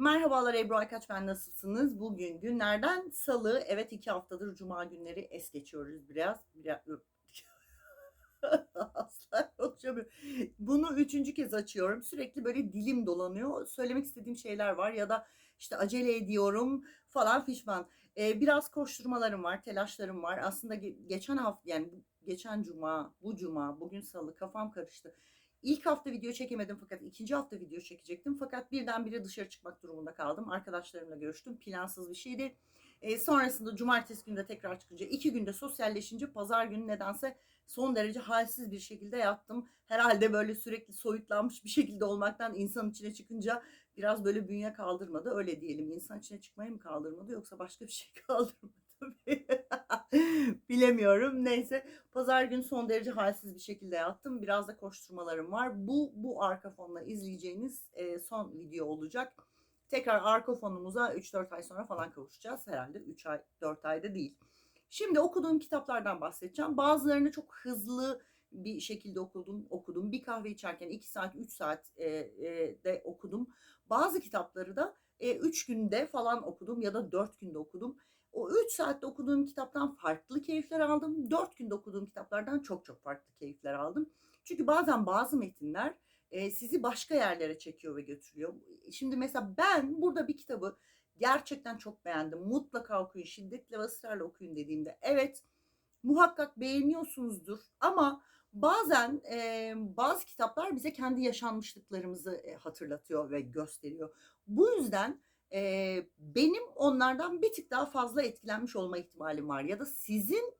Merhabalar Ebru Aykaç ben nasılsınız? Bugün günlerden salı. Evet iki haftadır cuma günleri es geçiyoruz biraz. biraz... Asla konuşamıyorum. Bunu üçüncü kez açıyorum. Sürekli böyle dilim dolanıyor. Söylemek istediğim şeyler var ya da işte acele ediyorum falan fişman. Ee, biraz koşturmalarım var, telaşlarım var. Aslında ge- geçen hafta yani geçen cuma, bu cuma, bugün salı kafam karıştı. İlk hafta video çekemedim fakat ikinci hafta video çekecektim. Fakat birdenbire dışarı çıkmak durumunda kaldım. Arkadaşlarımla görüştüm. Plansız bir şeydi. E, sonrasında cumartesi günü de tekrar çıkınca iki günde sosyalleşince pazar günü nedense son derece halsiz bir şekilde yattım. Herhalde böyle sürekli soyutlanmış bir şekilde olmaktan insan içine çıkınca biraz böyle bünye kaldırmadı. Öyle diyelim. İnsan içine çıkmayı mı kaldırmadı yoksa başka bir şey kaldırmadı Bilemiyorum. Neyse Pazar günü son derece halsiz bir şekilde yattım. Biraz da koşturmalarım var. Bu bu arka fonla izleyeceğiniz e, son video olacak. Tekrar arka fonumuza 3-4 ay sonra falan kavuşacağız. Herhalde 3 ay 4 ayda değil. Şimdi okuduğum kitaplardan bahsedeceğim. Bazılarını çok hızlı bir şekilde okudum. okudum. Bir kahve içerken 2 saat 3 saat e, e, de okudum. Bazı kitapları da 3 günde falan okudum ya da 4 günde okudum. O 3 saatte okuduğum kitaptan farklı keyifler aldım. 4 günde okuduğum kitaplardan çok çok farklı keyifler aldım. Çünkü bazen bazı metinler e, sizi başka yerlere çekiyor ve götürüyor. Şimdi mesela ben burada bir kitabı gerçekten çok beğendim. Mutlaka okuyun, şiddetle ve ısrarla okuyun dediğimde evet muhakkak beğeniyorsunuzdur ama bazen e, bazı kitaplar bize kendi yaşanmışlıklarımızı e, hatırlatıyor ve gösteriyor. Bu yüzden e, benim onlardan bir tık daha fazla etkilenmiş olma ihtimalim var ya da sizin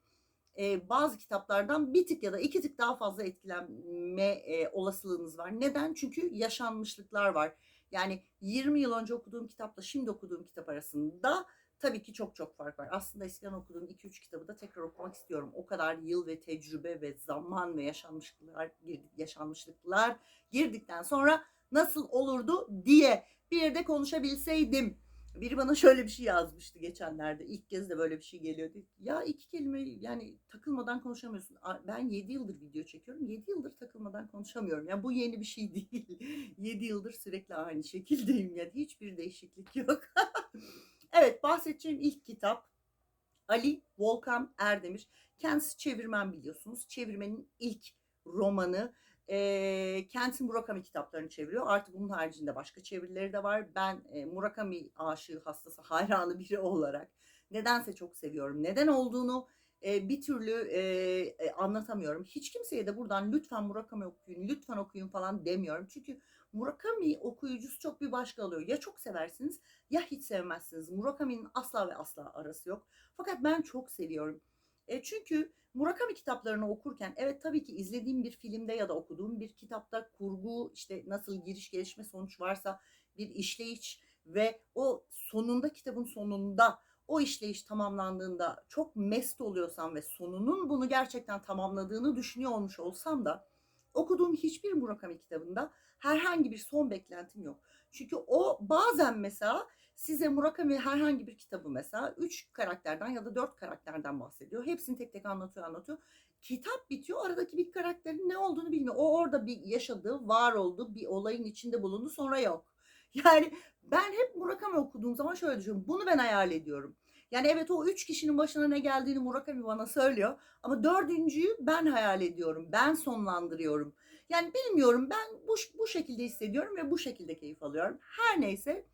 e, bazı kitaplardan bir tık ya da iki tık daha fazla etkilenme e, olasılığınız var. Neden? Çünkü yaşanmışlıklar var. Yani 20 yıl önce okuduğum kitapla şimdi okuduğum kitap arasında tabii ki çok çok fark var. Aslında eskiden okuduğum 2-3 kitabı da tekrar okumak istiyorum. O kadar yıl ve tecrübe ve zaman ve yaşanmışlıklar yaşanmışlıklar girdikten sonra nasıl olurdu diye bir de konuşabilseydim. Biri bana şöyle bir şey yazmıştı geçenlerde. İlk kez de böyle bir şey geliyordu. Ya iki kelime yani takılmadan konuşamıyorsun. Ben 7 yıldır video çekiyorum. 7 yıldır takılmadan konuşamıyorum. Yani bu yeni bir şey değil. 7 yıldır sürekli aynı şekildeyim. Yani hiçbir değişiklik yok. evet bahsedeceğim ilk kitap Ali Volkan Erdemir. Kendisi çevirmen biliyorsunuz. Çevirmenin ilk romanı. E, Kentin Murakami kitaplarını çeviriyor. Artık bunun haricinde başka çevirileri de var. Ben e, Murakami aşığı, hastası, hayranı biri olarak nedense çok seviyorum. Neden olduğunu e, bir türlü e, e, anlatamıyorum. Hiç kimseye de buradan lütfen Murakami okuyun, lütfen okuyun falan demiyorum. Çünkü Murakami okuyucusu çok bir başka alıyor. Ya çok seversiniz ya hiç sevmezsiniz. Murakami'nin asla ve asla arası yok. Fakat ben çok seviyorum. E, çünkü Murakami kitaplarını okurken evet tabii ki izlediğim bir filmde ya da okuduğum bir kitapta kurgu işte nasıl giriş gelişme sonuç varsa bir işleyiş ve o sonunda kitabın sonunda o işleyiş tamamlandığında çok mest oluyorsam ve sonunun bunu gerçekten tamamladığını düşünüyor olmuş olsam da okuduğum hiçbir Murakami kitabında herhangi bir son beklentim yok. Çünkü o bazen mesela size Murakami herhangi bir kitabı mesela 3 karakterden ya da 4 karakterden bahsediyor. Hepsini tek tek anlatıyor anlatıyor. Kitap bitiyor aradaki bir karakterin ne olduğunu bilmiyor. O orada bir yaşadığı, var oldu, bir olayın içinde bulundu sonra yok. Yani ben hep Murakami okuduğum zaman şöyle düşünüyorum. Bunu ben hayal ediyorum. Yani evet o üç kişinin başına ne geldiğini Murakami bana söylüyor. Ama dördüncüyü ben hayal ediyorum. Ben sonlandırıyorum. Yani bilmiyorum ben bu, bu şekilde hissediyorum ve bu şekilde keyif alıyorum. Her neyse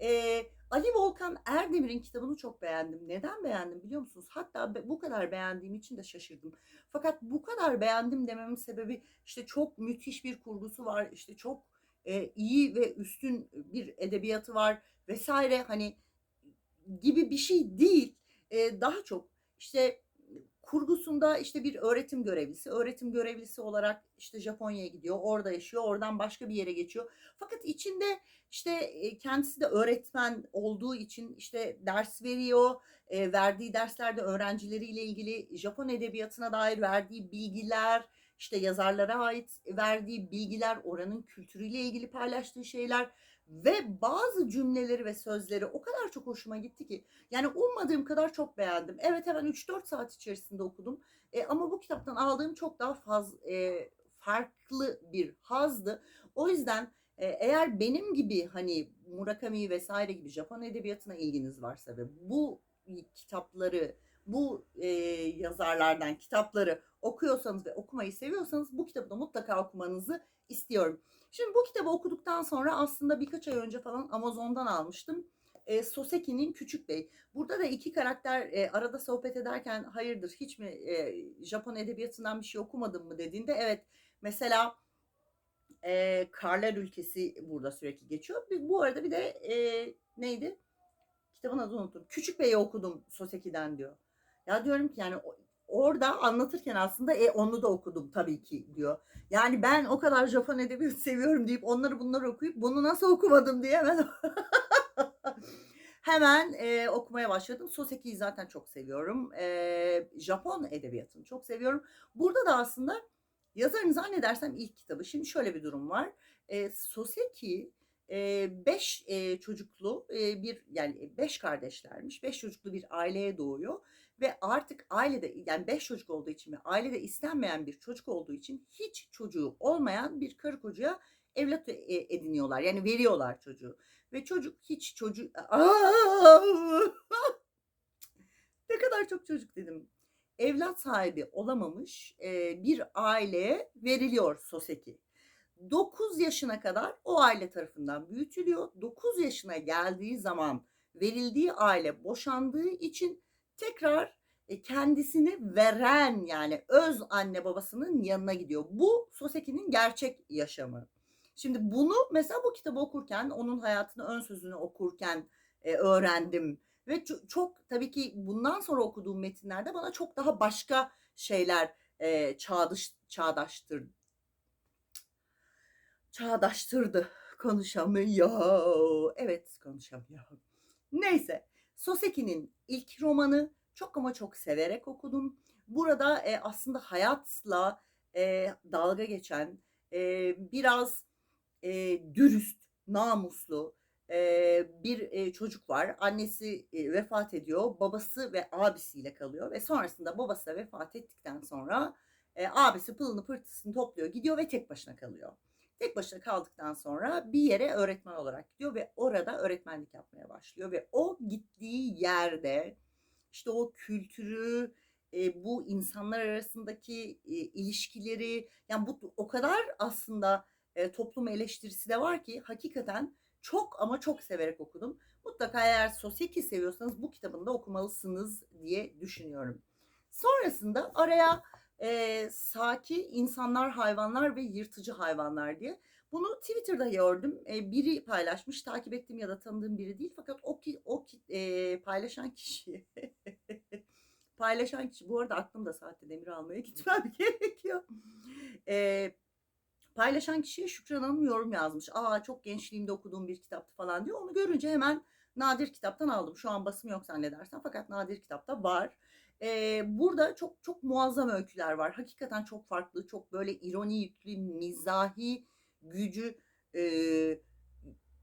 e, Ali Volkan Erdemir'in kitabını çok beğendim. Neden beğendim biliyor musunuz? Hatta bu kadar beğendiğim için de şaşırdım. Fakat bu kadar beğendim dememin sebebi işte çok müthiş bir kurgusu var. işte çok e, iyi ve üstün bir edebiyatı var vesaire hani gibi bir şey değil. E, daha çok işte kurgusunda işte bir öğretim görevlisi, öğretim görevlisi olarak işte Japonya'ya gidiyor, orada yaşıyor, oradan başka bir yere geçiyor. Fakat içinde işte e, kendisi de öğretmen olduğu için işte ders veriyor, e, verdiği derslerde öğrencileriyle ilgili Japon edebiyatına dair verdiği bilgiler, işte yazarlara ait verdiği bilgiler, oranın kültürüyle ilgili paylaştığı şeyler ve bazı cümleleri ve sözleri o kadar çok hoşuma gitti ki yani ummadığım kadar çok beğendim. Evet hemen 3-4 saat içerisinde okudum. E, ama bu kitaptan aldığım çok daha fazla e, farklı bir hazdı. O yüzden e, eğer benim gibi hani Murakami vesaire gibi Japon edebiyatına ilginiz varsa ve bu kitapları, bu e, yazarlardan kitapları okuyorsanız ve okumayı seviyorsanız bu kitabı da mutlaka okumanızı istiyorum. Şimdi bu kitabı okuduktan sonra aslında birkaç ay önce falan Amazon'dan almıştım. E, Soseki'nin Küçük Bey. Burada da iki karakter e, arada sohbet ederken hayırdır hiç mi e, Japon edebiyatından bir şey okumadın mı dediğinde evet mesela e, Karlar Ülkesi burada sürekli geçiyor. Bu arada bir de e, neydi? Kitabın adını unuttum. Küçük Bey'i okudum Soseki'den diyor. Ya diyorum ki yani orada anlatırken aslında e, onu da okudum tabii ki diyor. Yani ben o kadar Japon edebiyatı seviyorum deyip onları bunları okuyup bunu nasıl okumadım diye hemen hemen e, okumaya başladım. Soseki'yi zaten çok seviyorum. E, Japon edebiyatını çok seviyorum. Burada da aslında yazarın zannedersem ilk kitabı. Şimdi şöyle bir durum var. E, Soseki e, beş e, çocuklu e, bir yani beş kardeşlermiş. Beş çocuklu bir aileye doğuyor ve artık ailede yani beş çocuk olduğu için ve ailede istenmeyen bir çocuk olduğu için hiç çocuğu olmayan bir karı kocaya evlat e- ediniyorlar. Yani veriyorlar çocuğu. Ve çocuk hiç çocuk ne kadar çok çocuk dedim. Evlat sahibi olamamış e, bir aileye veriliyor Soseki. 9 yaşına kadar o aile tarafından büyütülüyor. 9 yaşına geldiği zaman verildiği aile boşandığı için tekrar e, kendisini veren yani öz anne babasının yanına gidiyor. Bu Soseki'nin gerçek yaşamı. Şimdi bunu mesela bu kitabı okurken, onun hayatını ön sözünü okurken e, öğrendim. Ve ço- çok tabii ki bundan sonra okuduğum metinlerde bana çok daha başka şeyler e, çağdaş, çağdaştır, çağdaştırdı. Konuşamıyor. Evet konuşamıyor. Neyse. Soseki'nin ilk romanı çok ama çok severek okudum. Burada e, aslında hayatla e, dalga geçen, e, biraz e, dürüst, namuslu e, bir e, çocuk var. Annesi e, vefat ediyor. Babası ve abisiyle kalıyor ve sonrasında babası da vefat ettikten sonra e, abisi pılını pırtısını topluyor, gidiyor ve tek başına kalıyor. Tek başına kaldıktan sonra bir yere öğretmen olarak gidiyor ve orada öğretmenlik yapmaya başlıyor ve o gittiği yerde işte o kültürü, e, bu insanlar arasındaki e, ilişkileri yani bu o kadar aslında e, toplum eleştirisi de var ki hakikaten çok ama çok severek okudum. Mutlaka eğer Sosyeki seviyorsanız bu kitabını da okumalısınız diye düşünüyorum. Sonrasında araya e, Saki insanlar, hayvanlar ve yırtıcı hayvanlar diye. Bunu Twitter'da gördüm. E, biri paylaşmış. Takip ettiğim ya da tanıdığım biri değil. Fakat o ki o ki, e, paylaşan kişi paylaşan kişi bu arada aklımda saatte demir almaya gitmem gerekiyor. E, paylaşan kişiye Şükran Hanım yorum yazmış. Aa çok gençliğimde okuduğum bir kitaptı falan diyor. Onu görünce hemen Nadir kitaptan aldım. Şu an basım yok zannedersen fakat Nadir kitapta var. Ee, burada çok çok muazzam öyküler var. Hakikaten çok farklı, çok böyle ironi yüklü, mizahi gücü e,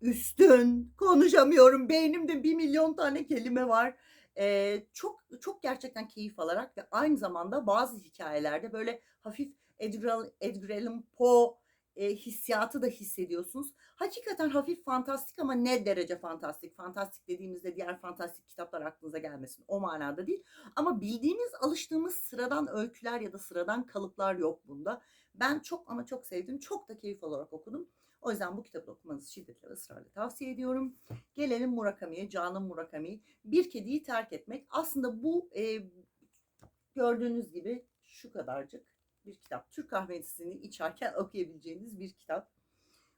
üstün. Konuşamıyorum. Beynimde bir milyon tane kelime var. Ee, çok çok gerçekten keyif alarak ve aynı zamanda bazı hikayelerde böyle hafif Edgar, Edgar Allan Poe e, hissiyatı da hissediyorsunuz. Hakikaten hafif fantastik ama ne derece fantastik? Fantastik dediğimizde diğer fantastik kitaplar aklınıza gelmesin. O manada değil. Ama bildiğimiz, alıştığımız sıradan öyküler ya da sıradan kalıplar yok bunda. Ben çok ama çok sevdim. Çok da keyif alarak okudum. O yüzden bu kitabı okumanızı şiddetle ısrarla tavsiye ediyorum. Gelelim Murakami'ye, Canan Murakami. Bir kediyi terk etmek. Aslında bu e, gördüğünüz gibi şu kadarcık bir kitap. Türk kahvesini içerken okuyabileceğiniz bir kitap.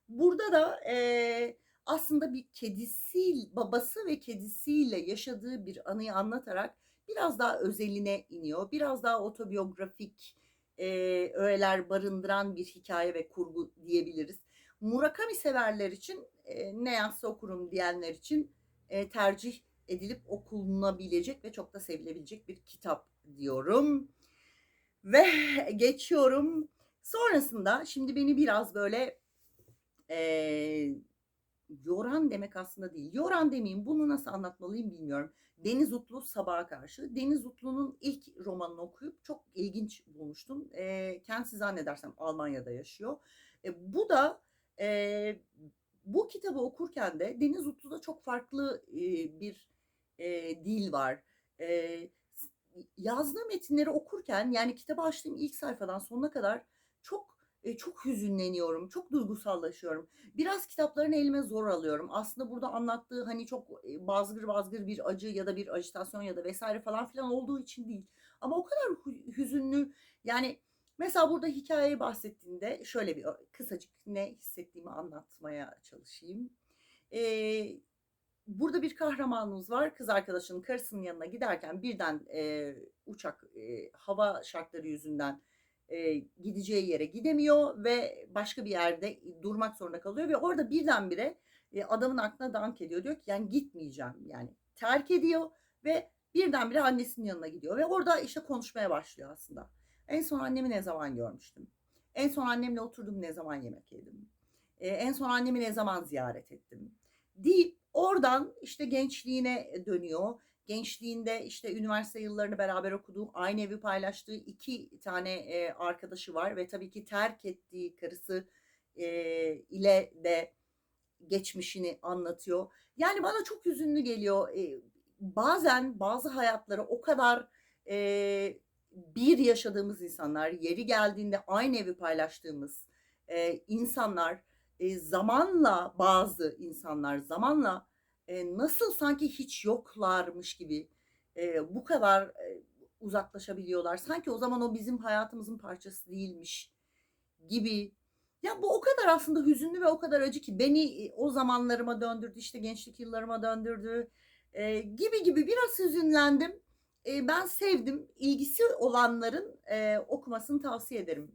Burada da e, aslında bir kedisi, babası ve kedisiyle yaşadığı bir anıyı anlatarak biraz daha özeline iniyor. Biraz daha otobiyografik e, öğeler barındıran bir hikaye ve kurgu diyebiliriz. Murakami severler için e, ne yazsa okurum diyenler için e, tercih edilip okunabilecek ve çok da sevilebilecek bir kitap diyorum. Ve geçiyorum. Sonrasında şimdi beni biraz böyle e, yoran demek aslında değil. Yoran demeyeyim bunu nasıl anlatmalıyım bilmiyorum. Deniz Utlu Sabaha Karşı. Deniz Utlu'nun ilk romanını okuyup çok ilginç bulmuştum. E, kendisi zannedersem Almanya'da yaşıyor. E, bu da e, Bu kitabı okurken de Deniz Utlu'da çok farklı e, bir e, dil var. E, s- yazdığı metinleri okurken yani kitabı açtığım ilk sayfadan sonuna kadar çok e, çok hüzünleniyorum, çok duygusallaşıyorum. Biraz kitaplarını elime zor alıyorum. Aslında burada anlattığı hani çok e, bazgır bazgır bir acı ya da bir ajitasyon ya da vesaire falan filan olduğu için değil. Ama o kadar hü- hüzünlü yani mesela burada hikayeyi bahsettiğinde şöyle bir kısacık ne hissettiğimi anlatmaya çalışayım. Ee, burada bir kahramanımız var. Kız arkadaşının karısının yanına giderken birden e, uçak e, hava şartları yüzünden e, gideceği yere gidemiyor ve başka bir yerde durmak zorunda kalıyor ve orada birdenbire e, adamın aklına dank ediyor. Diyor ki yani gitmeyeceğim yani terk ediyor ve birdenbire annesinin yanına gidiyor ve orada işte konuşmaya başlıyor aslında. En son annemi ne zaman görmüştüm? En son annemle oturdum ne zaman yemek yedim? E, en son annemi ne zaman ziyaret ettim? Deyip oradan işte gençliğine dönüyor. Gençliğinde işte üniversite yıllarını beraber okuduğu, aynı evi paylaştığı iki tane e, arkadaşı var ve tabii ki terk ettiği karısı e, ile de geçmişini anlatıyor. Yani bana çok hüzünlü geliyor. E, bazen bazı hayatları o kadar e, bir yaşadığımız insanlar, yeri geldiğinde aynı evi paylaştığımız e, insanlar, e, zamanla bazı insanlar zamanla e, nasıl sanki hiç yoklarmış gibi e, bu kadar e, uzaklaşabiliyorlar. Sanki o zaman o bizim hayatımızın parçası değilmiş gibi. Ya bu o kadar aslında hüzünlü ve o kadar acı ki beni e, o zamanlarıma döndürdü, işte gençlik yıllarıma döndürdü e, gibi gibi biraz hüzünlendim. E, ben sevdim. İlgisi olanların e, okumasını tavsiye ederim.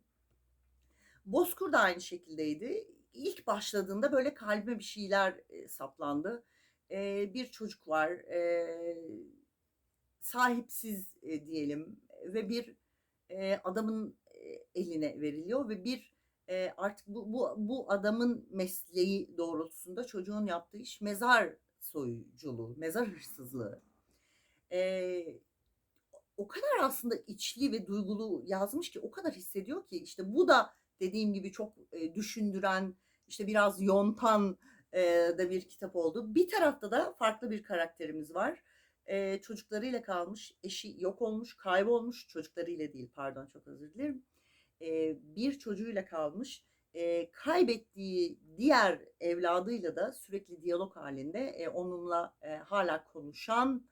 Bozkur da aynı şekildeydi. İlk başladığında böyle kalbime bir şeyler saplandı. Bir çocuk var, sahipsiz diyelim ve bir adamın eline veriliyor ve bir artık bu, bu, bu adamın mesleği doğrultusunda çocuğun yaptığı iş mezar soyuculuğu, mezar hırsızlığı. E, o kadar aslında içli ve duygulu yazmış ki o kadar hissediyor ki işte bu da dediğim gibi çok e, düşündüren işte biraz yontan e, da bir kitap oldu. Bir tarafta da farklı bir karakterimiz var. E, çocuklarıyla kalmış, eşi yok olmuş, kaybolmuş çocuklarıyla değil pardon çok özür dilerim. E, bir çocuğuyla kalmış. E, kaybettiği diğer evladıyla da sürekli diyalog halinde e, onunla e, hala konuşan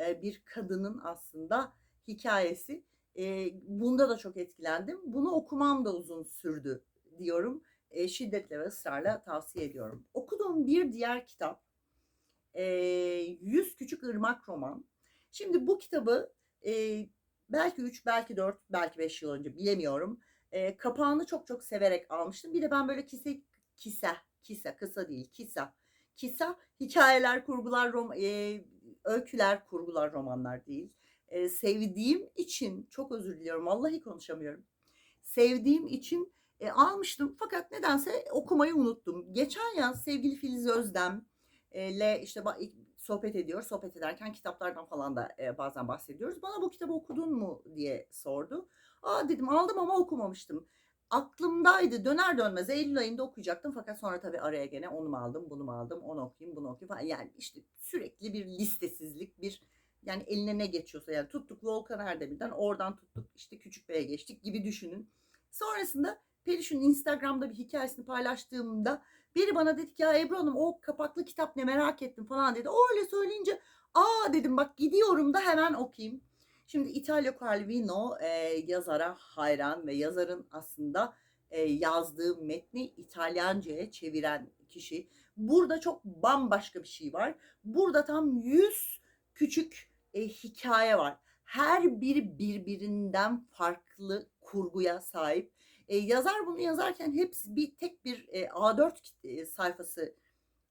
e, bir kadının aslında hikayesi. E, bunda da çok etkilendim. Bunu okumam da uzun sürdü diyorum. E, şiddetle ve ısrarla tavsiye ediyorum. Okuduğum bir diğer kitap e, Yüz Küçük Irmak Roman. Şimdi bu kitabı e, belki 3, belki 4, belki 5 yıl önce bilemiyorum. E, kapağını çok çok severek almıştım. Bir de ben böyle kise, kise, kise, kısa değil, kisa, kisa hikayeler, kurgular, rom, e, öyküler, kurgular, romanlar değil. E, sevdiğim için, çok özür diliyorum, vallahi konuşamıyorum. Sevdiğim için e, almıştım fakat nedense okumayı unuttum. Geçen yaz sevgili Filiz Özdem ile işte sohbet ediyor. Sohbet ederken kitaplardan falan da e, bazen bahsediyoruz. Bana bu kitabı okudun mu diye sordu. Aa dedim aldım ama okumamıştım. Aklımdaydı döner dönmez Eylül ayında okuyacaktım fakat sonra tabii araya gene onu mu aldım bunu mu aldım onu okuyayım bunu okuyayım falan. Yani işte sürekli bir listesizlik bir yani eline ne geçiyorsa yani tuttuk Volkan Erdemir'den oradan tuttuk işte Küçük Bey'e geçtik gibi düşünün. Sonrasında Periş'in Instagram'da bir hikayesini paylaştığımda biri bana dedi ki ya Ebru Hanım o kapaklı kitap ne merak ettim falan dedi. O öyle söyleyince aa dedim bak gidiyorum da hemen okuyayım. Şimdi Italo Calvino e, yazara hayran ve yazarın aslında e, yazdığı metni İtalyanca'ya çeviren kişi. Burada çok bambaşka bir şey var. Burada tam 100 küçük e, hikaye var. Her biri birbirinden farklı kurguya sahip. E, yazar bunu yazarken hepsi bir tek bir e, A4 e, sayfası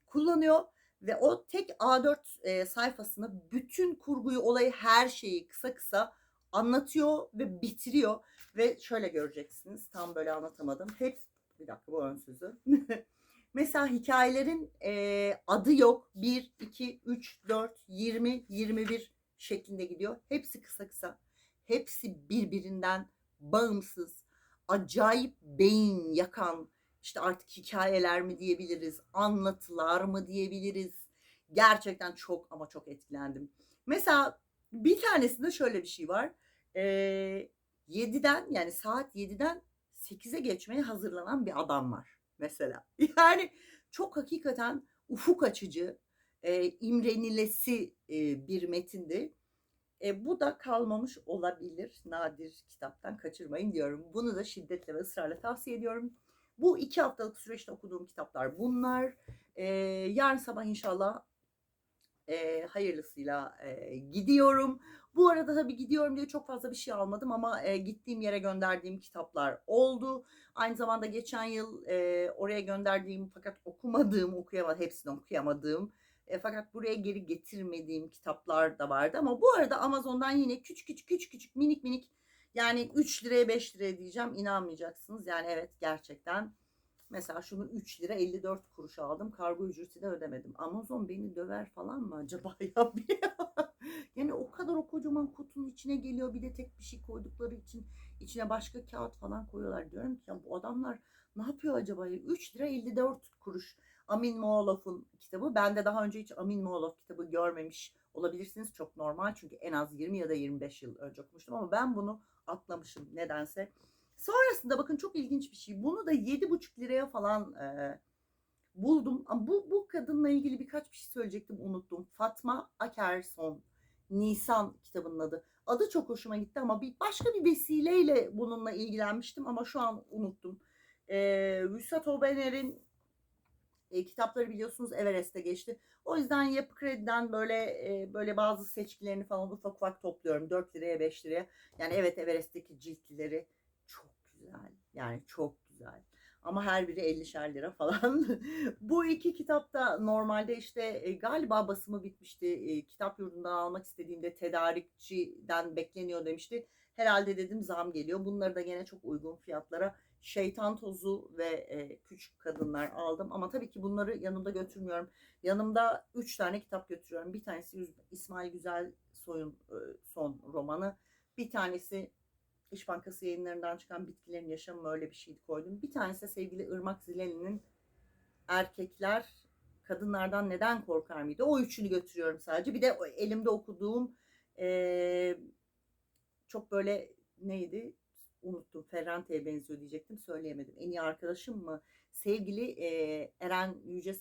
kullanıyor ve o tek A4 e, sayfasına bütün kurguyu, olayı, her şeyi kısa kısa anlatıyor ve bitiriyor ve şöyle göreceksiniz. Tam böyle anlatamadım. Hep bir dakika bu ön sözü. Mesela hikayelerin e, adı yok. 1, 2, 3, 4, 20, 21 şeklinde gidiyor. Hepsi kısa kısa. Hepsi birbirinden bağımsız. Acayip beyin yakan işte artık hikayeler mi diyebiliriz, anlatılar mı diyebiliriz. Gerçekten çok ama çok etkilendim. Mesela bir tanesinde şöyle bir şey var. Ee, 7'den yani saat 7'den 8'e geçmeye hazırlanan bir adam var mesela. Yani çok hakikaten ufuk açıcı, e, imrenilesi e, bir metindi. E, bu da kalmamış olabilir. Nadir kitaptan kaçırmayın diyorum. Bunu da şiddetle ve ısrarla tavsiye ediyorum. Bu iki haftalık süreçte okuduğum kitaplar bunlar. E, yarın sabah inşallah e, hayırlısıyla e, gidiyorum. Bu arada tabii gidiyorum diye çok fazla bir şey almadım ama e, gittiğim yere gönderdiğim kitaplar oldu. Aynı zamanda geçen yıl e, oraya gönderdiğim fakat okumadığım, okuyamadım, hepsini okuyamadığım e, fakat buraya geri getirmediğim kitaplar da vardı ama bu arada Amazon'dan yine küçük küçük küçük küçük minik minik yani 3 liraya 5 liraya diyeceğim inanmayacaksınız. Yani evet gerçekten mesela şunu 3 lira 54 kuruş aldım. Kargo ücreti de ödemedim. Amazon beni döver falan mı acaba ya? yani o kadar o kocaman kutunun içine geliyor bir de tek bir şey koydukları için içine başka kağıt falan koyuyorlar. Diyorum ki ya bu adamlar ne yapıyor acaba? 3 lira 54 kuruş. Amin Moğolof'un kitabı. Ben de daha önce hiç Amin Moğolof kitabı görmemiş olabilirsiniz. Çok normal çünkü en az 20 ya da 25 yıl önce okumuştum ama ben bunu atlamışım nedense. Sonrasında bakın çok ilginç bir şey. Bunu da 7,5 liraya falan e, buldum. Ama bu, bu kadınla ilgili birkaç bir şey söyleyecektim unuttum. Fatma Akerson. Nisan kitabının adı. Adı çok hoşuma gitti ama bir başka bir vesileyle bununla ilgilenmiştim ama şu an unuttum. E, Vüsat Obener'in e, kitapları biliyorsunuz Everest'e geçti. O yüzden Yapı Kredi'den böyle e, böyle bazı seçkilerini falan ufak ufak topluyorum. 4 liraya 5 liraya. Yani evet Everest'teki ciltleri çok güzel. Yani çok güzel. Ama her biri 50'şer lira falan. Bu iki kitapta normalde işte e, galiba basımı bitmişti. E, kitap yurdundan almak istediğimde tedarikçiden bekleniyor demişti. Herhalde dedim zam geliyor. Bunları da gene çok uygun fiyatlara şeytan tozu ve e, küçük kadınlar aldım. Ama tabii ki bunları yanımda götürmüyorum. Yanımda üç tane kitap götürüyorum. Bir tanesi İsmail Güzel Soy'un e, son romanı. Bir tanesi İş Bankası yayınlarından çıkan Bitkilerin Yaşamı öyle bir şeydi koydum. Bir tanesi de sevgili Irmak Zileli'nin Erkekler Kadınlardan Neden Korkar mıydı? O üçünü götürüyorum sadece. Bir de elimde okuduğum e, çok böyle neydi? Unuttum. Ferrante'ye benziyor diyecektim. Söyleyemedim. En iyi arkadaşım mı? Sevgili e, Eren Yüce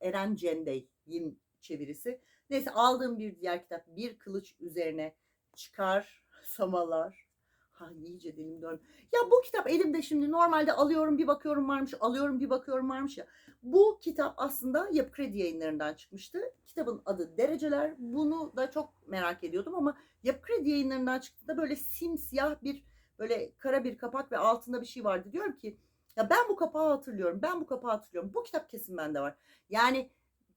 Eren Cendey'in çevirisi. Neyse aldığım bir diğer kitap Bir Kılıç Üzerine Çıkar Samalar. Ha iyice dilim dön. Ya bu kitap elimde şimdi normalde alıyorum bir bakıyorum varmış, alıyorum bir bakıyorum varmış ya. Bu kitap aslında Yapı Kredi yayınlarından çıkmıştı. Kitabın adı Dereceler. Bunu da çok merak ediyordum ama Yapı Kredi yayınlarından çıktığında böyle simsiyah bir böyle kara bir kapak ve altında bir şey vardı. Diyorum ki ya ben bu kapağı hatırlıyorum. Ben bu kapağı hatırlıyorum. Bu kitap kesin bende var. Yani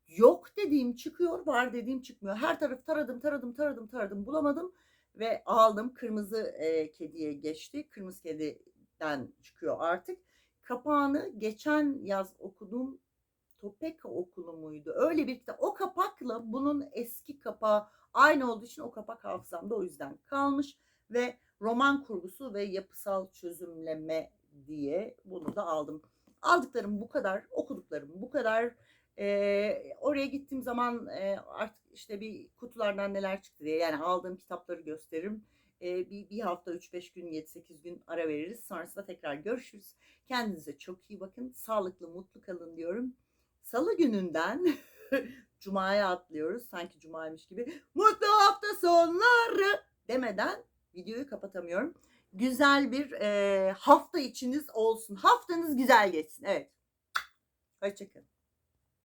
yok dediğim çıkıyor, var dediğim çıkmıyor. Her taraf taradım, taradım, taradım, taradım, bulamadım ve aldım. Kırmızı e, kediye geçti. Kırmızı kediden çıkıyor artık. Kapağını geçen yaz okuduğum Topeka okulu muydu? Öyle bir kitap. O kapakla bunun eski kapağı aynı olduğu için o kapak hafızamda o yüzden kalmış ve roman kurgusu ve yapısal çözümleme diye bunu da aldım. Aldıklarım bu kadar, okuduklarım bu kadar. Ee, oraya gittiğim zaman e, artık işte bir kutulardan neler çıktı diye yani aldığım kitapları gösteririm. Ee, bir, bir hafta 3-5 gün 7-8 gün ara veririz. Sonrasında tekrar görüşürüz. Kendinize çok iyi bakın. Sağlıklı, mutlu kalın diyorum. Salı gününden Cuma'ya atlıyoruz. Sanki Cuma'ymış gibi. Mutlu hafta sonları demeden videoyu kapatamıyorum. Güzel bir e, hafta içiniz olsun. Haftanız güzel geçsin. Evet. Hoşçakalın.